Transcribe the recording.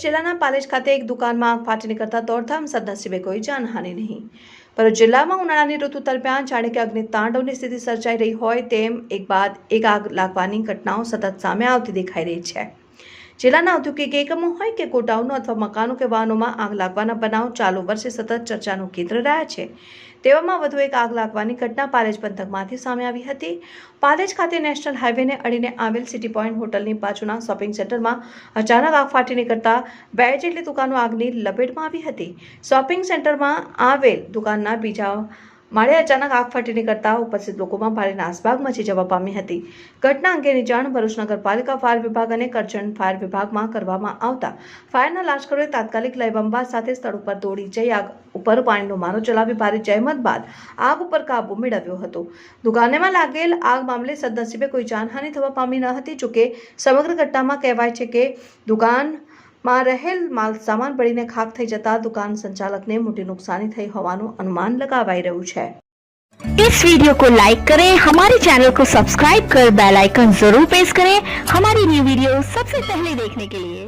જિલ્લાના પાલેજ ખાતે એક દુકાનમાં આગ ફાટી નીકળતા દોડધામ સદનસીબે કોઈ જાનહાનિ નહીં. ભરૂચ જિલ્લામાં ઉનાળાની ઋતુ દરમિયાન જાણે કે અગ્નિ તાંડવની સ્થિતિ સર્જાઈ રહી હોય તેમ એક બાદ એક આગ લાગવાની ઘટનાઓ સતત સામે આવતી દેખાઈ રહી છે. જિલ્લાના ઔદ્યોગિક એકમો હોય કે ગોડાઉનો અથવા મકાનો કે વાહનોમાં આગ લાગવાના બનાવ ચાલુ વર્ષે સતત ચર્ચાનું કેન્દ્ર રહ્યા છે. તેવામાં વધુ એક આગ લાગવાની ઘટના પાલેજ પંથકમાંથી સામે આવી હતી. પાલેજ ખાતે નેશનલ હાઈવેને અડીને આવેલ સિટી પોઈન્ટ હોટલની બાજુના શોપિંગ સેન્ટરમાં અચાનક આગ ફાટી નીકળતા બે જેટલી દુકાનો આગની લપેટમાં આવી હતી. શોપિંગ સેન્ટરમાં આવેલ દુકાનના બીજા માળે અચાનક આગ ફાટી નીકળતા ઉપસ્થિત લોકોમાં ભારે નાસભાગ મચી જવા પામી હતી. ઘટના અંગેની જાણ ભરૂચ નગરપાલિકા ફાયર વિભાગ અને કરજણ ફાયર વિભાગમાં કરવામાં આવતા. ફાયરના લાશ્કરોએ તાત્કાલિક લયબંબા સાથે સ્થળ ઉપર દોડી જઈ આગ ઉપર પાણીનો મારો ચલાવી ભારે જહેમત બાદ આગ ઉપર કાબુ મેળવ્યો હતો. દુકાનેમાં લાગેલ આગ મામલે સદનસીબે કોઈ જાનહાનિ થવા પામી ન હતી, જોકે સમગ્ર ઘટનામાં કહેવાય છે કે દુકાનમાં રહેલ માલ સામાન બળીને ખાક થઈ જતા દુકાન સંચાલકને મોટી નુકસાની થઈ હોવાનું અનુમાન લગાવાઈ રહ્યું છે इस वीडियो को लाइक करें हमारे चैनल को सब्सक्राइब कर बेल आइकन जरूर प्रेस करें हमारी न्यू वीडियो सबसे पहले देखने के लिए